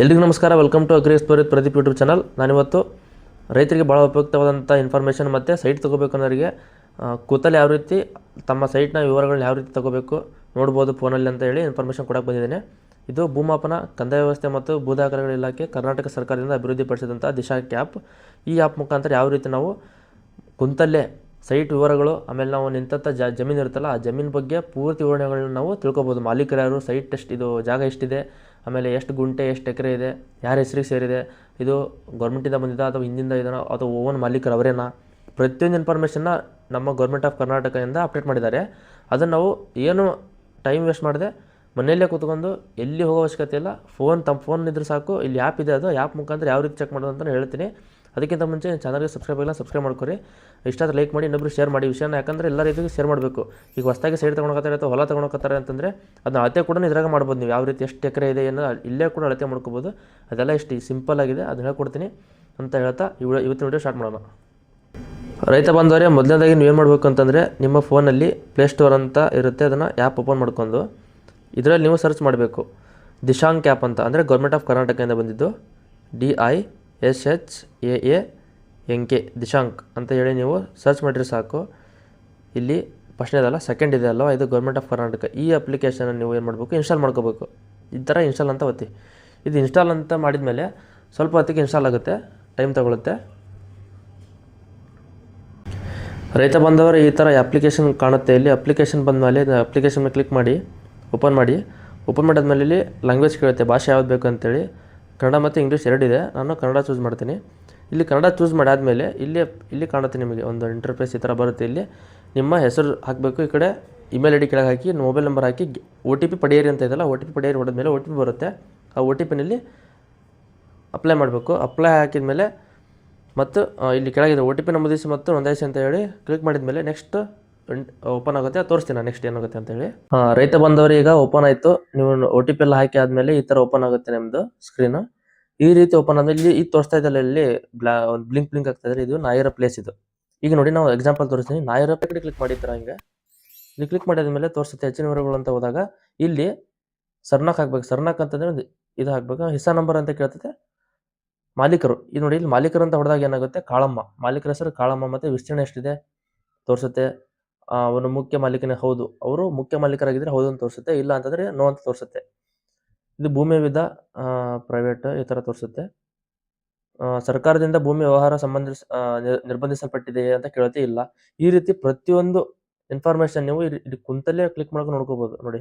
ಎಲ್ರಿಗೂ ನಮಸ್ಕಾರ. Welcome to agri Twarit Pradeep YouTube channel ನಾನಿವತ್ತು ರೈತರಿಗೆ ಭಾಳ ಉಪಯುಕ್ತವಾದಂಥ ಇನ್ಫಾರ್ಮೇಷನ್ ಮತ್ತು ಸೈಟ್ ತೊಗೋಬೇಕು ಅನ್ನೋರಿಗೆ ಆ, ಕೂತಲ್ಲಿ ಯಾವ ರೀತಿ ತಮ್ಮ ಸೈಟ್ನ ವಿವರಗಳನ್ನ ಯಾವ ರೀತಿ ತೊಗೋಬೇಕು ನೋಡ್ಬೋದು ಫೋನಲ್ಲಿ ಅಂತ ಹೇಳಿ ಇನ್ಫಾರ್ಮೇಷನ್ ಕೊಡಕ್ಕೆ ಬಂದಿದ್ದೇನೆ. ಇದು ಭೂಮಾಪನ ಕಂದಾಯ ವ್ಯವಸ್ಥೆ ಮತ್ತು ಭೂದಾಖಲೆಗಳ ಇಲಾಖೆ ಕರ್ನಾಟಕ ಸರ್ಕಾರದಿಂದ ಅಭಿವೃದ್ಧಿಪಡಿಸಿದಂಥ ದಿಶಾ ಆ್ಯಪ್ ಈ ಆ್ಯಪ್ ಮುಖಾಂತರ ಯಾವ ರೀತಿ ನಾವು ಕುಂತಲ್ಲೇ ಸೈಟ್ ವಿವರಗಳು ಆಮೇಲೆ ನಾವು ನಿಂತಂಥ ಜ ಜಮೀನು ಇರುತ್ತಲ್ಲ ಆ ಜಮೀನು ಬಗ್ಗೆ ಪೂರ್ತಿ ವಿವರಣೆಗಳನ್ನ ನಾವು ತಿಳ್ಕೊಬೋದು. ಮಾಲೀಕರು ಯಾರು ಸೈಟ್ ಎಷ್ಟು ಇದು ಜಾಗ ಎಷ್ಟಿದೆ ಆಮೇಲೆ ಎಷ್ಟು ಗುಂಟೆ, ಎಷ್ಟು ಎಕರೆ ಇದೆ, ಯಾರ ಹೆಸರಿಗೆ ಸೇರಿದೆ, ಇದು ಗೌರ್ಮೆಂಟಿಂದ ಬಂದಿದ್ದ ಅಥವಾ ಹಿಂದಿಂದ ಇದನ್ನು ಅಥವಾ ಓವನ್ ಮಾಲೀಕರು ಅವರೇನಾ? ಪ್ರತಿಯೊಂದು ಇನ್ಫಾರ್ಮೇಷನ್ನ ನಮ್ಮ ಗೌರ್ಮೆಂಟ್ ಆಫ್ ಕರ್ನಾಟಕದಿಂದ ಅಪ್ಡೇಟ್ ಮಾಡಿದ್ದಾರೆ. ಅದನ್ನು ನಾವು ಏನು ಟೈಮ್ ವೇಸ್ಟ್ ಮಾಡದೆ, ಮನೆಯಲ್ಲೇ ಕೂತ್ಕೊಂಡು ಎಲ್ಲಿ ಹೋಗೋ ಅವಶ್ಯಕತೆ ಇಲ್ಲ ಫೋನ್ ತಮ್ಮ ಫೋನ್ ಇದ್ರೆ ಸಾಕು, ಇಲ್ಲಿ ಆ್ಯಪ್ ಇದೆ ಅದು ಆ್ಯಪ್ ಮುಖಾಂತರ ಯಾವ ರೀತಿ ಚೆಕ್ ಮಾಡೋದು ಅಂತ ಹೇಳ್ತೀನಿ. ಅದಕ್ಕಿಂತ ಮುಂಚೆ ಚಾನಲ್ಗೆ ಸಬ್ಸ್ಕ್ರೈಬ್ ಆಗಿಲ್ಲ, ಸಬ್ಸ್ಕ್ರೈಬ್ ಮಾಡ್ಕೊರಿ. ಇಷ್ಟ ಆದ್ರೆ ಲೈಕ್ ಮಾಡಿ ಇನ್ನೊಬ್ರು ಶೇರ್ ಮಾಡಿ ವಿಷಯನ. ಯಾಕಂದರೆ ಎಲ್ಲ ರೀತಿಗೂ ಶೇರ್ ಮಾಡಬೇಕು. ಈಗ ಹೊಸದಾಗಿ ಸೈಡ್ ತೊಗೊಳಕತ್ತಾರೆ ಅಥವಾ ಹೊಲ ತೊಗೊಳಕತ್ತಾರೆ ಅಂತಂದರೆ ಅದನ್ನ ಅಳತೆ ಕೂಡ ಇದ್ರಾಗ ಮಾಡ್ಬೋದು ನೀವು. ಯಾವ ರೀತಿ ಎಷ್ಟು ಎಕರೆ ಇದೆ ಏನೋ ಇಲ್ಲೇ ಕೂಡ ಅಳತೆ ಮಾಡ್ಕೋಬೋದು. ಅದೆಲ್ಲ ಇಷ್ಟು ಸಿಂಪಲ್ ಆಗಿದೆ. ಅದನ್ನ ಹೇಳ್ಕೊಡ್ತೀನಿ ಅಂತ ಹೇಳ್ತಾ ಇವ ಇವತ್ತಿನ ವಿಡಿಯೋ ಸ್ಟಾರ್ಟ್ ಮಾಡೋಣ. ರೈತ ಬಂದವರೇ ಮೊದಲನೇದಾಗಿ ನೀವೇನು ಮಾಡಬೇಕು ಅಂತಂದರೆ ನಿಮ್ಮ ಫೋನಲ್ಲಿ ಪ್ಲೇಸ್ಟೋರ್ ಅಂತ ಇರುತ್ತೆ. ಅದನ್ನು ಆ್ಯಪ್ ಓಪನ್ ಮಾಡ್ಕೊಂಡು ಇದರಲ್ಲಿ ನೀವು ಸರ್ಚ್ ಮಾಡಬೇಕು. ದಿಶಾಂಕ್ ಆ್ಯಪ್ ಅಂತ. ಅಂದರೆ ಗೌರ್ಮೆಂಟ್ ಆಫ್ ಕರ್ನಾಟಕದಿಂದ ಬಂದಿದ್ದು. D I S H A A N K Dishank ಅಂತ ಹೇಳಿ ನೀವು ಸರ್ಚ್ ಮಾಡಿದ್ರೆ ಸಾಕು. ಇಲ್ಲಿ ಫಸ್ಟ್ನೇದಲ್ಲ ಸೆಕೆಂಡ್ ಇದೆ ಅಲ್ವ? ಇದು ಗೌರ್ಮೆಂಟ್ ಆಫ್ ಕರ್ನಾಟಕ ಈ ಅಪ್ಲಿಕೇಶನ್ ನೀವು ಏನು ಮಾಡಬೇಕು? ಇನ್ಸ್ಟಾಲ್ ಮಾಡ್ಕೋಬೇಕು. ಈ ಥರ ಇನ್ಸ್ಟಾಲ್ ಅಂತ ಒತ್ತಿ. ಇದು ಇನ್ಸ್ಟಾಲ್ ಅಂತ ಮಾಡಿದ್ಮೇಲೆ ಸ್ವಲ್ಪ ಹೊತ್ತಿಗೆ ಇನ್ಸ್ಟಾಲ್ ಆಗುತ್ತೆ ಟೈಮ್ ತಗೊಳುತ್ತೆ. ರೈತ ಬಂದವರು ಈ ಥರ ಅಪ್ಲಿಕೇಶನ್ ಕಾಣುತ್ತೆ. ಇಲ್ಲಿ ಅಪ್ಲಿಕೇಶನ್ ಅಪ್ಲಿಕೇಶನ್ ಮೇಲೆ ಕ್ಲಿಕ್ ಮಾಡಿ ಓಪನ್ ಮಾಡಿ. ಓಪನ್ ಮಾಡಿದ್ಮೇಲೆ ಇಲ್ಲಿ ಲ್ಯಾಂಗ್ವೇಜ್ ಕೇಳುತ್ತೆ, ಭಾಷೆ ಯಾವ್ದು ಬೇಕು ಅಂತೇಳಿ. ಕನ್ನಡ ಮತ್ತು ಇಂಗ್ಲೀಷ್ ಎರಡಿದೆ ನಾನು ಕನ್ನಡ ಚೂಸ್ ಮಾಡ್ತೀನಿ. ಇಲ್ಲಿ ಕನ್ನಡ ಚೂಸ್ ಮಾಡಾದಮೇಲೆ ಇಲ್ಲಿ ಇಲ್ಲಿ ಕಾಣುತ್ತೆ ನಿಮಗೆ ಒಂದು ಇಂಟರ್ಫೇಸ್ ಈ ಥರ ಬರುತ್ತೆ ಇಲ್ಲಿ. ನಿಮ್ಮ ಹೆಸರು ಹಾಕಬೇಕು, ಈ ಕಡೆ ಇಮೇಲ್ ಐ ಡಿ ಕೆಳಗೆ ಹಾಕಿ ಮೊಬೈಲ್ ನಂಬರ್ ಹಾಕಿ ಒ ಟಿ ಪಿ ಪಡೆಯಿರಿ ಅಂತ ಇದೆಯಲ್ಲ ಒ ಟಿ ಪಿ ಪಡೆಯಿರಿ ಹೊಡೆದ್ಮೇಲೆ ಒ ಟಿ ಪಿ ಬರುತ್ತೆ. ಆ ಒ ಟಿ ಪಿನಲ್ಲಿ ಅಪ್ಲೈ ಮಾಡಬೇಕು. ಅಪ್ಲೈ ಹಾಕಿದ್ಮೇಲೆ ಮತ್ತು ಇಲ್ಲಿ ಕೆಳಗಿದೆ ಒ ಟಿ ಪಿ ನಮೂದಿಸಿ ಮತ್ತು ನೋಂದಾಯಿಸಿ ಅಂತ ಹೇಳಿ ಕ್ಲಿಕ್ ಮಾಡಿದ ಮೇಲೆ ನೆಕ್ಸ್ಟ್ ಓಪನ್ ಆಗುತ್ತೆ ತೋರಿಸ್ತೀನಿ ನಾನು ನೆಕ್ಸ್ಟ್ ಏನಾಗುತ್ತೆ ಅಂತ ಹೇಳಿ ರೈತ ಬಂದವರು ಈಗ ಓಪನ್ ಆಯಿತು. ನೀವು ಒ ಟಿ ಪಿ ಎಲ್ಲ ಹಾಕಿ ಆದಮೇಲೆ ಈ ಥರ ಓಪನ್ ಆಗುತ್ತೆ ನಿಮ್ಮದು ಸ್ಕ್ರೀನ್ ಈ ರೀತಿ ಓಪನ್ ಆದ್ಮೇಲೆ ಇಲ್ಲಿ ಇದು ತೋರಿಸ್ತಾ ಇದ್ದಲ್ಲ ಇಲ್ಲಿ ಒಂದು ಬ್ಲಿಂಕ್ ಬ್ಲಿಂಕ್ ಆಗ್ತಾ ಇದ್ರೆ ಇದು ನಾಯಿರೋ ಪ್ಲೇಸ್ ಇದು. ಈಗ ನೋಡಿ ನಾವು ಎಕ್ಸಾಂಪಲ್ ತೋರಿಸ್ತೀನಿ. ನಾಯಿರೋ ಕಡೆ ಕ್ಲಿಕ್ ಮಾಡಿದ್ರೆ ಹಿಂಗೆ? ಇಲ್ಲಿ ಕ್ಲಿಕ್ ಮಾಡಿದ್ಮೇಲೆ ತೋರಿಸುತ್ತೆ, ಹೆಚ್ಚಿನ ವಿವರಗಳು ಅಂತ ಹೋದಾಗ. ಇಲ್ಲಿ ಸರ್ನಾಕ್ ಹಾಕ್ಬೇಕು. ಸರ್ನಾಕ್ ಅಂತಂದ್ರೆ ಒಂದು ಇದು ಹಾಕ್ಬೇಕು. ಹಿಸಾ ನಂಬರ್ ಅಂತ ಕೇಳ್ತದೆ. ಮಾಲೀಕರು. ಇದು ನೋಡಿ ಇಲ್ಲಿ ಮಾಲೀಕರು ಅಂತ ಹೊಡೆದಾಗ ಏನಾಗುತ್ತೆ? ಕಾಳಮ್ಮ. ಮಾಲೀಕರ ಹೆಸರು ಕಾಳಮ್ಮ ಮತ್ತೆ ವಿಸ್ತೀರ್ಣ ಎಷ್ಟಿದೆ? ತೋರಿಸುತ್ತೆ. ಅವನು ಮುಖ್ಯ ಮಾಲೀಕನೇ ಹೌದು. ಅವರು ಮುಖ್ಯ ಮಾಲೀಕರಾಗಿದ್ರೆ ಹೌದು ಅಂತ ತೋರಿಸುತ್ತೆ, ಇಲ್ಲ ಅಂತಂದ್ರೆ ನೋ ಅಂತ ತೋರಿಸುತ್ತೆ. ಇದು ಭೂಮಿ ವಿಧ ಪ್ರೈವೇಟ್ ಈ ಥರ ತೋರಿಸುತ್ತೆ. ಸರ್ಕಾರದಿಂದ ಭೂಮಿ ವ್ಯವಹಾರ ಸಂಬಂಧಿಸ ನಿರ್ಬಂಧಿಸಲ್ಪಟ್ಟಿದೆ ಅಂತ ಕೇಳುತ್ತೆ ಇಲ್ಲ. ಈ ರೀತಿ ಪ್ರತಿಯೊಂದು ಇನ್ಫಾರ್ಮೇಶನ್ ನೀವು ಇಲ್ಲಿ ಕುಂತಲ್ಲೇ ಕ್ಲಿಕ್ ಮಾಡ್ಕೊಂಡು ನೋಡ್ಕೋಬಹುದು ನೋಡಿ.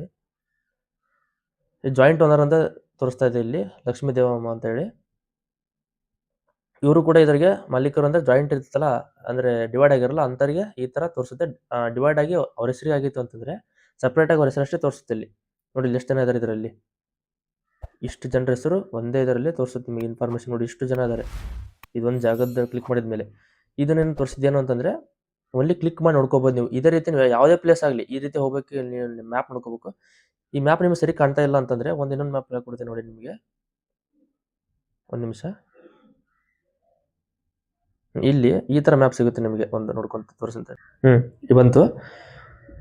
ಜಾಯಿಂಟ್ ಓನರ್ ಅಂತ ತೋರಿಸ್ತಾ ಇದೆ ಇಲ್ಲಿ, ಲಕ್ಷ್ಮೀ ದೇವಮ್ಮ ಅಂತ ಹೇಳಿ. ಇವರು ಕೂಡ ಇದರಿಗೆ ಮಾಲೀಕರು ಅಂದ್ರೆ ಜಾಯಿಂಟ್ ಇರ್ತಲ್ಲ ಅಂದ್ರೆ ಡಿವೈಡ್ ಆಗಿರಲ್ಲ ಅಂತರಿಗೆ ಈ ತರ ತೋರಿಸುತ್ತೆ. ಡಿವೈಡ್ ಆಗಿ ಅವ್ರ ಹೆಸರಿಗೆ ಆಗಿತ್ತು ಅಂತಂದ್ರೆ ಸಪ್ರೇಟ್ ಆಗಿ ಅವ್ರ ಹೆಸರಷ್ಟೇ ತೋರಿಸುತ್ತೆ ಇಲ್ಲಿ. ನೋಡಿ ಇಲ್ಲಿ ಎಷ್ಟು ಜನ ಇದಾರೆ ಇದರಲ್ಲಿ? ಇಷ್ಟು ಜನರ ಹೆಸರು ಒಂದೇ ಇದರಲ್ಲಿ ತೋರಿಸುತ್ತೆ ನಿಮಗೆ ಇನ್ಫಾರ್ಮೇಶನ್ ನೋಡಿ, ಇಷ್ಟು ಜನ ಇದ್ದಾರೆ ಇದೊಂದು ಜಾಗದ ಕ್ಲಿಕ್ ಮಾಡಿದ ಮೇಲೆ. ಇದನ್ನೇನು ತೋರಿಸಿದ್ದೇನು ಅಂತಂದ್ರೆ ಒನ್ಲಿ ಕ್ಲಿಕ್ ಮಾಡಿ ನೋಡ್ಕೋಬಹುದು ನೀವು. ಇದೇ ರೀತಿ ನೀವು ಯಾವುದೇ ಪ್ಲೇಸ್ ಆಗಲಿ, ಈ ರೀತಿ ಹೋಗ್ಬೇಕು ನೀವು ಮ್ಯಾಪ್ ನೋಡ್ಕೋಬೇಕು. ಈ ಮ್ಯಾಪ್ ನಿಮಗೆ ಸರಿ ಕಾಣ್ತಾ ಇಲ್ಲ ಅಂತಂದ್ರೆ ಒಂದು ಇನ್ನೊಂದು ಮ್ಯಾಪ್ ಕೊಡ್ತೀನಿ ನೋಡಿ ನಿಮಗೆ. ಒಂದು ನಿಮಿಷ. ಇಲ್ಲಿ ಈ ತರ ಮ್ಯಾಪ್ ಸಿಗುತ್ತೆ ನಿಮಗೆ ಒಂದು ನೋಡ್ಕೊಂತ ತೋರಿಸುತ್ತೆ ಹ್ಮ್. ಇದು ಬಂತು.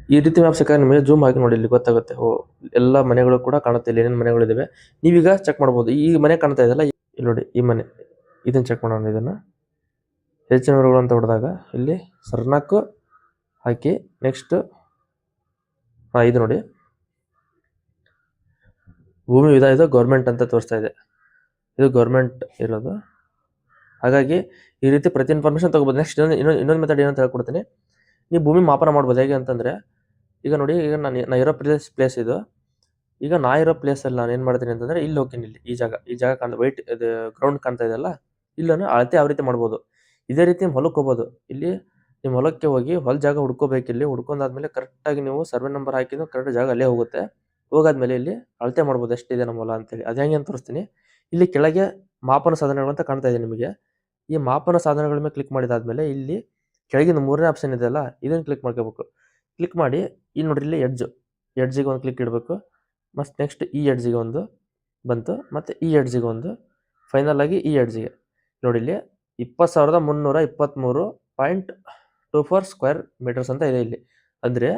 ಈ ರೀತಿ ಮ್ಯಾಪ್ ಸಿಕ್ಕಾಗ ನಿಮಗೆ ಜೂಮ್ ಹಾಕಿ ನೋಡಿ ಇಲ್ಲಿ ಗೊತ್ತಾಗುತ್ತೆ. ಓ ಎಲ್ಲ ಮನೆಗಳು ಕೂಡ ಕಾಣುತ್ತೆ ಇಲ್ಲಿ ಏನೇನು ಮನೆಗಳಿದಾವೆ ನೀವೀಗ ಚೆಕ್ ಮಾಡ್ಬೋದು. ಈ ಮನೆ ಕಾಣ್ತಾ ಇದೆಯಲ್ಲ ಇಲ್ಲಿ ನೋಡಿ ಈ ಮನೆ. ಇದನ್ನ ಚೆಕ್ ಮಾಡೋಣ ಇದನ್ನ. ಹೆಚ್ಚಿನ ವಿವರಗಳು ಅಂತ ಹೊಡೆದಾಗ ಇಲ್ಲಿ ಸರ್ನಾಕು ಹಾಕಿ ನೆಕ್ಸ್ಟ್ ಹಾ ಇದು ನೋಡಿ. ಭೂಮಿ ವಿಧ ಇದು ಗೌರ್ಮೆಂಟ್ ಅಂತ ತೋರಿಸ್ತಾ ಇದೆ. ಇದು ಗೌರ್ಮೆಂಟ್ ಇರೋದು. ಹಾಗಾಗಿ ಈ ರೀತಿ ಪ್ರತಿ ಇನ್ಫಾರ್ಮೇಷನ್ ತಗೋಬೋದು. ನೆಕ್ಸ್ಟ್ ಇನ್ನೊಂದು ಇನ್ನೊಂದು ಇನ್ನೊಂದು ಮೆಥಡ್ ಏನಂತ ಹೇಳ್ಕೊಡ್ತೀನಿ. ನೀವು ಭೂಮಿ ಮಾಪನ ಮಾಡ್ಬೋದು. ಹೇಗೆ ಅಂತಂದರೆ, ಈಗ ನೋಡಿ, ಈಗ ನಾನು ನಾ ಇರೋ ಪ್ಲೇಸ್ ಪ್ಲೇಸ್ ಇದು. ಈಗ ನಾ ಇರೋ ಪ್ಲೇಸಲ್ಲಿ ನಾನು ಏನು ಮಾಡ್ತೀನಿ ಅಂತಂದರೆ, ಇಲ್ಲಿ ಹೋಗ್ತೀನಿ ಇಲ್ಲಿ, ಈ ಜಾಗ ಈ ಜಾಗ ಕಾಣ್ತಾ ವೈಟ್ ಇದು ಗ್ರೌಂಡ್ ಕಾಣ್ತಾ ಇದೆಯಲ್ಲ ಇಲ್ಲೂ ಅಳತೆ ಯಾವ ರೀತಿ ಮಾಡ್ಬೋದು? ಇದೇ ರೀತಿ ನಿಮ್ಮ ಹೊಲಕ್ಕೆ ಹೋಗ್ಬೋದು. ಇಲ್ಲಿ ನಿಮ್ಮ ಹೊಲಕ್ಕೆ ಹೋಗಿ ಹೊಲ ಜಾಗ ಹುಡ್ಕೋಬೇಕು ಇಲ್ಲಿ. ಹುಡ್ಕೊಂಡಾದ್ಮೇಲೆ ಕರೆಕ್ಟಾಗಿ ನೀವು ಸರ್ವೆ ನಂಬರ್ ಹಾಕಿದ್ದು ಕರೆಕ್ಟ್ ಜಾಗ ಅಲ್ಲೇ ಹೋಗುತ್ತೆ. ಹೋಗಾದ್ಮೇಲೆ ಇಲ್ಲಿ ಅಳತೆ ಮಾಡ್ಬೋದು. ಎಷ್ಟಿದೆ ನಮ್ಮ ಹೊಲ ಅಂತೇಳಿ. ಅದು ಹೆಂಗೆ ಅಂತ ತೋರಿಸ್ತೀನಿ. ಇಲ್ಲಿ ಕೆಳಗೆ ಮಾಪನ ಸಾಧನಗಳು ಅಂತ ಕಾಣ್ತಾ ಇದೆ ನಿಮಗೆ. ಈ ಮಾಪನ ಸಾಧನಗಳ ಮೇಲೆ ಕ್ಲಿಕ್ ಮಾಡಿದಾದ್ಮೇಲೆ ಇಲ್ಲಿ ಕೆಳಗಿನ ಮೂರನೇ ಆಪ್ಷನ್ ಇದೆಯಲ್ಲ ಇದನ್ನು ಕ್ಲಿಕ್ ಮಾಡ್ಕೋಬೇಕು. ಕ್ಲಿಕ್ ಮಾಡಿ ಇಲ್ಲಿ ನೋಡ್ರಿ ಇಲ್ಲಿ ಎಡ್ಜ್ ಎಡ್ಜಿಗೆ ಒಂದು ಕ್ಲಿಕ್ ಇಡಬೇಕು. ಮತ್ತು ನೆಕ್ಸ್ಟ್ ಈ ಎಡ್ಜಿಗೆ ಒಂದು ಬಂತು, ಮತ್ತು ಈ ಎಡ್ಜಿಗೆ ಒಂದು ಫೈನಲ್ ಆಗಿ ಈ ಎಡ್ಜಿಗೆ ನೋಡಿ ಇಲ್ಲಿ ಇಪ್ಪತ್ತು ಸಾವಿರದ ಮುನ್ನೂರ ಇಪ್ಪತ್ತ್ಮೂರು point two four square metres ಅಂತ ಇದೆ ಇಲ್ಲಿ. ಅಂದರೆ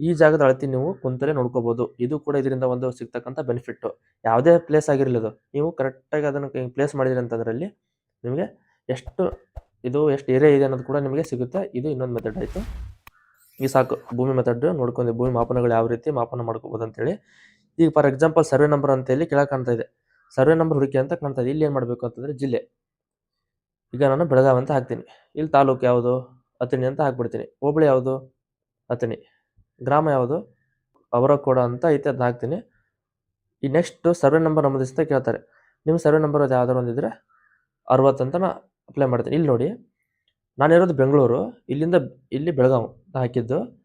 ಈ ಜಾಗದ ಅಳತಿ ನೀವು ಕುಂತಲೇ ನೋಡ್ಕೋಬೋದು. ಇದು ಕೂಡ ಇದರಿಂದ ಒಂದು ಸಿಗ್ತಕ್ಕಂಥ ಬೆನಿಫಿಟ್ಟು ಯಾವುದೇ ಪ್ಲೇಸ್ ಆಗಿರಲಿ ಅದು. ನೀವು ಕರೆಕ್ಟಾಗಿ ಅದನ್ನು ಪ್ಲೇಸ್ ಮಾಡಿದ್ರಿ ಅಂತಂದ್ರಲ್ಲಿ ನಿಮಗೆ ಎಷ್ಟು ಇದು ಎಷ್ಟು ಏರಿಯಾ ಇದೆ ಅನ್ನೋದು ಕೂಡ ನಿಮಗೆ ಸಿಗುತ್ತೆ. ಇದು ಇನ್ನೊಂದು ಮೆಥಡ್ ಆಯಿತು. ಈ ಸಾಕು, ಭೂಮಿ ಮೆಥಡ್ ನೋಡ್ಕೊಂಡು ಭೂಮಿ ಮಾಪನಗಳು ಯಾವ ರೀತಿ ಮಾಪನ ಮಾಡ್ಕೋಬೋದು ಅಂತೇಳಿ. ಈಗ ಫಾರ್ ಎಕ್ಸಾಂಪಲ್ ಸರ್ವೆ ನಂಬರ್ ಅಂತೇಳಿ ಕೆಳಗೆ ಕಾಣ್ತಾ ಇದೆ. ಸರ್ವೆ ನಂಬರ್ ಹುಡುಕಿ ಅಂತ ಕಾಣ್ತಾ ಇದೆ. ಇಲ್ಲಿ ಏನು ಮಾಡಬೇಕು ಅಂತಂದರೆ ಜಿಲ್ಲೆ. ಈಗ ನಾನು ಬೆಳಗಾವಿ ಅಂತ ಹಾಕ್ತೀನಿ. ಇಲ್ಲಿ ತಾಲೂಕು ಯಾವುದು? ಅತಣಿ ಅಂತ ಹಾಕ್ಬಿಡ್ತೀನಿ. ಹೋಬಳಿ ಯಾವುದು? ಅತಣಿ ಗ್ರಾಮ ಯಾವುದು? ಅವರ ಕೂಡ ಅಂತ ಐತೆ ಅದನ್ನ ಹಾಕ್ತೀನಿ. ಈ ನೆಕ್ಸ್ಟ್ ಸರ್ವೆ ನಂಬರ್ ನಮೂದಿಸ್ತಾ ಕೇಳ್ತಾರೆ. ನಿಮ್ಮ ಸರ್ವೆ ನಂಬರ್ ಅದು ಯಾವ್ದಾರು ಒಂದಿದ್ರೆ ಅರವತ್ತು ಅಂತ ನಾ ಅಪ್ಲೈ ಮಾಡ್ತೀನಿ. ಇಲ್ಲಿ ನೋಡಿ ನಾನಿರೋದು ಬೆಂಗಳೂರು, ಇಲ್ಲಿಂದ ಇಲ್ಲಿ ಬೆಳಗಾವಿ ಹಾಕಿದ್ದು.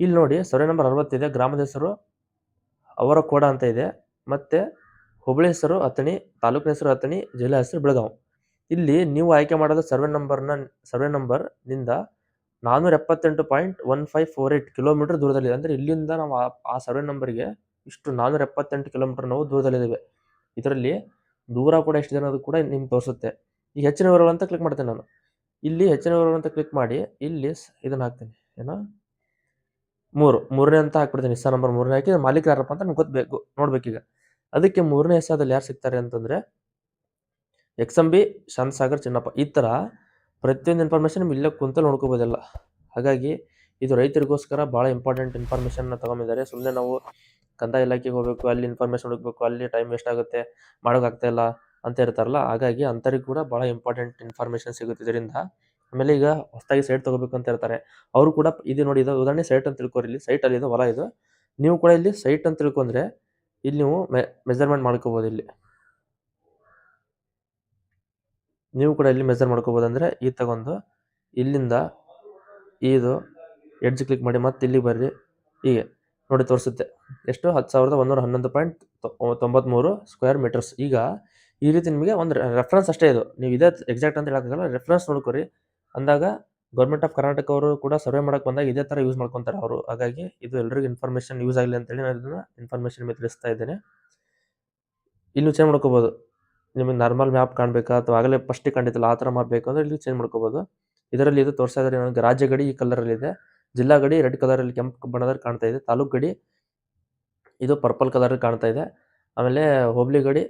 ಇಲ್ಲಿ ನೋಡಿ, ಸರ್ವೆ ನಂಬರ್ ಅರವತ್ತಿದೆ, ಗ್ರಾಮದ ಹೆಸರು ಅವರ ಕೋಡ ಅಂತ ಇದೆ. ಮತ್ತು ಹುಬ್ಬಳ್ಳಿ ಹೆಸರು ಅಥಣಿ, ತಾಲೂಕಿನ ಹೆಸರು ಅಥಣಿ, ಜಿಲ್ಲೆ ಹೆಸರು ಬೆಳಗಾವಿ ಇಲ್ಲಿ ನೀವು ಆಯ್ಕೆ ಮಾಡೋದು ಸರ್ವೆ ನಂಬರ್ನ, ಸರ್ವೆ ನಂಬರ್ನಿಂದ ನಾನ್ನೂರ ಎಪ್ಪತ್ತೆಂಟು point one five four eight kilometre ದೂರದಲ್ಲಿದೆ. ಅಂದರೆ ಇಲ್ಲಿಂದ ನಾವು ಆ- ಆ ಸರ್ವೆ ನಂಬರ್ಗೆ ಇಷ್ಟು ನಾನ್ನೂರ ಎಪ್ಪತ್ತೆಂಟು ಕಿಲೋಮೀಟರ್ ನಾವು ದೂರದಲ್ಲಿದ್ದೇವೆ. ಇದರಲ್ಲಿ ದೂರ ಕೂಡ ಎಷ್ಟಿದೆ ಅನ್ನೋದು ಕೂಡ ನಿಮ್ಗೆ ತೋರಿಸುತ್ತೆ. ಈಗ ಹೆಚ್ಚಿನ ವಿವರಗಳು ಅಂತ ಕ್ಲಿಕ್ ಮಾಡ್ತೇನೆ ನಾನು. ಇಲ್ಲಿ ಹೆಚ್ಚಿನ ವಿವರಗಳು ಅಂತ ಕ್ಲಿಕ್ ಮಾಡಿ, ಇಲ್ಲಿ ಇದನ್ನು ಹಾಕ್ತೀನಿ. ಏನೋ? ಮೂರು. ಮೂರನೇ ಅಂತ ಹಾಕ್ಬಿಡ್ತೀನಿ. ಹೆಸರು ನಂಬರ್ ಮೂರನೇ ಹಾಕಿ ಮಾಲೀಕರು ಯಾರಪ್ಪ ಅಂತ ನಮ್ಗೆ ಗೊತ್ತಬೇಕು ನೋಡ್ಬೇಕೀಗ. ಅದಕ್ಕೆ ಮೂರನೇ ಹೆಸರಲ್ಲಿ ಯಾರು ಸಿಗ್ತಾರೆ ಅಂತಂದರೆ X M B Shantasagar, Chinnappa. ಈ ಥರ ಪ್ರತಿಯೊಂದು ಇನ್ಫಾರ್ಮೇಷನ್ ನಿಮ್ಗೆ ಇಲ್ಲೇ ಕುಂತಲ್ಲಿ ನೋಡ್ಕೋಬೋದಲ್ಲ. ಹಾಗಾಗಿ ಇದು ರೈತರಿಗೋಸ್ಕರ ಭಾಳ ಇಂಪಾರ್ಟೆಂಟ್ ಇನ್ಫಾರ್ಮೇಷನ್ನ ತಗೊಂಡಿದ್ದಾರೆ. ಸುಮ್ಮನೆ ನಾವು ಕಂದಾಯ ಇಲಾಖೆಗೆ ಹೋಗಬೇಕು, ಅಲ್ಲಿ ಇನ್ಫಾರ್ಮೇಷನ್ ಹುಡುಕ್ಬೇಕು, ಅಲ್ಲಿ ಟೈಮ್ ವೇಸ್ಟ್ ಆಗುತ್ತೆ ಮಾಡೋಕ್ಕಾಗ್ತಾ ಇಲ್ಲ. ಅಂತ ಇರ್ತಾರಲ್ಲ ಹಾಗಾಗಿ ಅಂಥವ್ರಿಗೆ ಕೂಡ ಭಾಳ ಇಂಪಾರ್ಟೆಂಟ್ ಇನ್ಫಾರ್ಮೇಷನ್ ಸಿಗುತ್ತೆ ಇದರಿಂದ. ಆಮೇಲೆ ಈಗ ಹೊಸದಾಗಿ ಸೈಟ್ ತಗೋಬೇಕು ಅಂತ ಇರ್ತಾರೆ ಅವರು ಕೂಡ ಇದು ನೋಡಿ, ಇದು ಉದಾಹರಣೆ ಸೈಟ್ ಅಂತ ತಿಳ್ಕೊರಿ. ಇಲ್ಲಿ ಸೈಟಲ್ಲಿ ಇದು, ಹೊಲ ಇದು. ನೀವು ಕೂಡ ಇಲ್ಲಿ ಸೈಟ್ ಅಂತ ತಿಳ್ಕೊಂಡ್ರೆ ಇಲ್ಲಿ ನೀವು ಮೆಜರ್ಮೆಂಟ್ ಮಾಡ್ಕೋಬೋದು ಇಲ್ಲಿ. ನೀವು ಕೂಡ ಇಲ್ಲಿ ಮೆಜರ್ ಮಾಡ್ಕೋಬೋದು ಅಂದರೆ ಈ ತಗೊಂಡು ಇಲ್ಲಿಂದ ಇದು ಎಡ್ಜ್ ಕ್ಲಿಕ್ ಮಾಡಿ ಮತ್ತೆ ಇಲ್ಲಿಗೆ ಬರ್ರಿ. ಹೀಗೆ ನೋಡಿ ತೋರಿಸುತ್ತೆ. ಎಷ್ಟು? ಹತ್ತು ಸಾವಿರದ ಒಂದೂರ ಹನ್ನೊಂದು ಪಾಯಿಂಟ್ ತೊಂಬತ್ತ್ಮೂರು ಸ್ಕ್ವೇರ್ ಮೀಟರ್ಸ್ ಈಗ ಈ ರೀತಿ ನಿಮಗೆ ಒಂದು ರೆಫರೆನ್ಸ್ ಅಷ್ಟೇ ಇದು. ನೀವು ಇದೇ ಎಕ್ಸಾಕ್ಟ್ ಅಂತ ಹೇಳೋಕ್ಕಾಗಲ್ಲ ರೆಫರೆನ್ಸ್ ನೋಡ್ಕೊರಿ. ಅಂದಾಗ ಗೌರ್ಮೆಂಟ್ ಆಫ್ ಕರ್ನಾಟಕ ಅವರು ಕೂಡ ಸರ್ವೆ ಮಾಡಕ್ಕೆ ಬಂದಾಗ ಇದೇ ಥರ ಯೂಸ್ ಮಾಡ್ಕೊತಾರೆ ಅವರು. ಹಾಗಾಗಿ ಇದು ಎಲ್ಲರಿಗೂ ಇನ್ಫಾರ್ಮೇಷನ್ ಯೂಸ್ ಆಗಲಿ ಅಂತೇಳಿ ನಾನು ಇದನ್ನು ಇನ್ಫಾರ್ಮೇಷನ್ ಮೇಲೆ ತಿಳಿಸ್ತಾ ಇದ್ದೇನೆ. ಇಲ್ಲೂ ಚೇಂಜ್ ಮಾಡ್ಕೋಬೋದು. ನಿಮಗೆ ನಾರ್ಮಲ್ ಮ್ಯಾಪ್ ಕಾಣಬೇಕಾ ಅಥವಾ ಆಗಲೇ ಫಸ್ಟಿಗೆ ಕಂಡಿತಲ್ಲ ಆ ಥರ ಮ್ಯಾಪ್ ಬೇಕು ಅಂದರೆ ಇಲ್ಲಿ ಚೇಂಜ್ ಮಾಡ್ಕೋಬೋದು. ಇದರಲ್ಲಿ ಇದು ತೋರಿಸ್ತಾ ಇದ್ದಾರೆ ನನಗೆ ರಾಜ್ಯ ಗಡಿ ಈ ಕಲರಲ್ಲಿದೆ ಜಿಲ್ಲಾ ಗಡಿ ರೆಡ್ ಕಲರಲ್ಲಿ ಕೆಂಪು ಬಣ್ಣದಲ್ಲಿ ಕಾಣ್ತಾ ಇದೆ. ತಾಲೂಕು ಗಡಿ ಇದು ಪರ್ಪಲ್ ಕಲರಲ್ಲಿ ಕಾಣ್ತಾ ಇದೆ. ಆಮೇಲೆ ಹೋಬಳಿ ಗಡಿ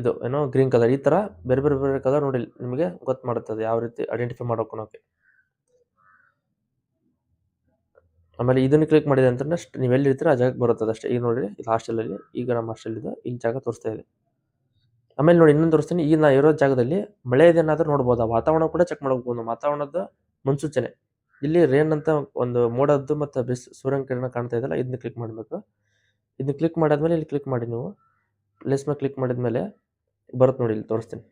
ಇದು ಏನೋ ಗ್ರೀನ್ ಕಲರ್ ಈ ಥರ ಬೇರೆ ಬೇರೆ ಬೇರೆ ಕಲರ್ ನೋಡಿ ನಿಮಗೆ ಗೊತ್ತು ಮಾಡುತ್ತದೆ ಯಾವ ರೀತಿ ಐಡೆಂಟಿಫೈ ಮಾಡೋಕೆ ಆಮೇಲೆ ಇದನ್ನು ಕ್ಲಿಕ್ ಮಾಡಿದೆ ಅಂತಂದ್ರೆ ಅಷ್ಟು ನೀವು ಎಲ್ಲಿ ಇರ್ತೀರ ಆ ಜಾಗಕ್ಕೆ ಬರುತ್ತದೆ ಅಷ್ಟೇ. ಈಗ ನೋಡಿರಿ, ಇದು ಹಾಸ್ಟೆಲಲ್ಲಿ ಈಗ ನಮ್ಮ ಹಾಸ್ಟೆಲ್ ಇದೆ ಈ ಜಾಗ ತೋರಿಸ್ತಾ ಇದೆ. ಆಮೇಲೆ ನೋಡಿ ಇನ್ನೊಂದು ತೋರಿಸ್ತೀನಿ, ಈಗ ನಾ ಇರೋ ಜಾಗದಲ್ಲಿ ಮಳೆ ಇದೇನಾದ್ರೂ ನೋಡ್ಬೋದು? ವಾತಾವರಣ ಕೂಡ ಚೆಕ್ ಮಾಡ್ಬೋದು ವಾತಾವರಣದ ಮುನ್ಸೂಚನೆ. ಇಲ್ಲಿ ರೇನ್ ಅಂತ ಒಂದು ಮೋಡದ್ದು ಮತ್ತು ಬಿಸ್, ಸೂರ್ಯನ ಕಿರಣ ಕಾಣ್ತಾ ಇದೆಯಲ್ಲ, ಇದನ್ನ ಕ್ಲಿಕ್ ಮಾಡಬೇಕು. ಇದನ್ನ ಕ್ಲಿಕ್ ಮಾಡಾದ್ಮೇಲೆ ಇಲ್ಲಿ ಕ್ಲಿಕ್ ಮಾಡಿ ನೀವು. ಪ್ಲೇಸ್ ಮೇಲೆ ಕ್ಲಿಕ್ ಮಾಡಿದ್ಮೇಲೆ ಬರುತ್ತೆ ನೋಡಿ ಇಲ್ಲಿ ತೋರಿಸ್ತೀನಿ.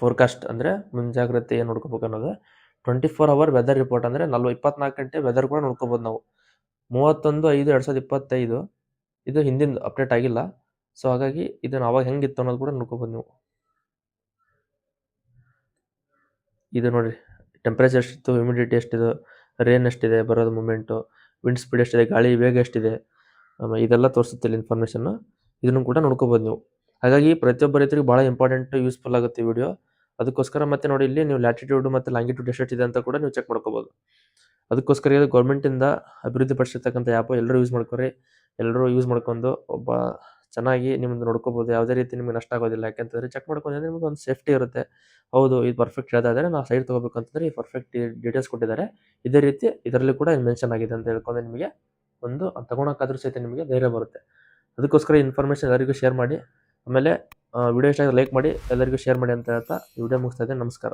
ಫೋರ್ಕಾಸ್ಟ್ ಅಂದರೆ ಮುಂಜಾಗ್ರತೆ ಏನು ನೋಡ್ಕೋಬೇಕು ಅನ್ನೋದು. Twenty four hour weather report ಅಂದರೆ ನಲ್ವ ಇಪ್ಪತ್ನಾಲ್ಕು ಗಂಟೆ ವೆದರ್ ಕೂಡ ನೋಡ್ಕೋಬೋದು ನಾವು. ಮೂವತ್ತೊಂದು ಐದು ಎರಡು ಸಾವಿರದ ಇಪ್ಪತ್ತೈದು. ಇದು ಹಿಂದಿನ ಅಪ್ಡೇಟ್ ಆಗಿಲ್ಲ. ಸೊ ಹಾಗಾಗಿ ಇದನ್ನು ಅವಾಗ ಹೆಂಗಿತ್ತು ಅನ್ನೋದು ಕೂಡ ನೋಡ್ಕೋಬೋದು ನೀವು. ಇದು ನೋಡಿರಿ ಟೆಂಪ್ರೇಚರ್ ಎಷ್ಟಿತ್ತು ಹ್ಯೂಮಿಡಿಟಿ ಎಷ್ಟಿದೆ ರೇನ್ ಎಷ್ಟಿದೆ, ಬರೋದು ಮೂಮೆಂಟು ವಿಂಡ್ ಸ್ಪೀಡ್ ಎಷ್ಟಿದೆ, ಗಾಳಿ ವೇಗ ಎಷ್ಟಿದೆ ಇದೆಲ್ಲ ತೋರಿಸುತ್ತೆ ಇಲ್ಲಿ ಇನ್ಫಾರ್ಮೇಷನ್ನು ಇದನ್ನು ಕೂಡ ನೋಡ್ಕೋಬೋದು ನೀವು. ಹಾಗಾಗಿ ಪ್ರತಿಯೊಬ್ಬ ರೈತರಿಗೆ ಭಾಳ ಇಂಪಾರ್ಟೆಂಟ್ ಯೂಸ್ಫುಲ್ ಆಗುತ್ತೆ ವಿಡಿಯೋ ಅದಕ್ಕೋಸ್ಕರ ಮತ್ತೆ ನೋಡಿ, ಇಲ್ಲಿ ನೀವು ಲ್ಯಾಟಿಟ್ಯೂಡ್ ಮತ್ತು ಲಾಂಗಿಟ್ಯೂಡ್ ಇದೆ ಅಂತ ಕೂಡ ನೀವು ಚೆಕ್ ಮಾಡ್ಕೋಬೋದು. ಅದಕ್ಕೋಸ್ಕರ ಇದು ಗೌರ್ಮೆಂಟಿಂದ ಅಭಿವೃದ್ಧಿ ಪಡಿಸಿರ್ತಕ್ಕಂಥ ಆ್ಯಪು ಎಲ್ಲರೂ ಯೂಸ್ ಮಾಡ್ಕೊರಿ. ಎಲ್ಲರೂ ಯೂಸ್ ಮಾಡ್ಕೊಂಡು ಒಬ್ಬ ಚೆನ್ನಾಗಿ ನಿಮ್ಮದು ನೋಡ್ಕೋಬೋದು. ಯಾವುದೇ ರೀತಿ ನಿಮಗೆ ನಷ್ಟ ಆಗೋದಿಲ್ಲ. ಯಾಕೆಂತಂದರೆ ಚೆಕ್ ಮಾಡ್ಕೊಂಡ್ರೆ ನಿಮಗೆ ಒಂದು ಸೇಫ್ಟಿ ಇರುತ್ತೆ. ಹೌದು, ಇದು ಪರ್ಫೆಕ್ಟ್ ಹೇಳ್ತಾ ನಾವು ಸೈಡ್ ತೊಗೋಬೇಕು ಅಂತಂದರೆ ಈ ಪರ್ಫೆಕ್ಟ್ ಡೀಟೇಲ್ಸ್ ಕೊಟ್ಟಿದ್ದಾರೆ. ಇದೇ ರೀತಿ ಇದರಲ್ಲಿ ಕೂಡ ಮೆನ್ಷನ್ ಆಗಿದೆ ಅಂತ ಹೇಳ್ಕೊಂಡು ನಿಮಗೆ ಒಂದು, ತಗೊಳಕ್ಕಾದ್ರೂ ಸಹಿತ ನಿಮಗೆ ಧೈರ್ಯ ಬರುತ್ತೆ. ಅದಕ್ಕೋಸ್ಕರ ಇನ್ಫಾರ್ಮೇಷನ್ ಎಲ್ಲರಿಗೂ ಶೇರ್ ಮಾಡಿ. ಆಮೇಲೆ ವಿಡಿಯೋ ಇಷ್ಟ ಲೈಕ್ ಮಾಡಿ ಎಲ್ಲರಿಗೂ ಶೇರ್ ಮಾಡಿ ಅಂತ ಹೇಳ್ತಾ ವಿಡಿಯೋ ಮುಗಿಸ್ತಾ ಇದ್ದೇನೆ. ನಮಸ್ಕಾರ.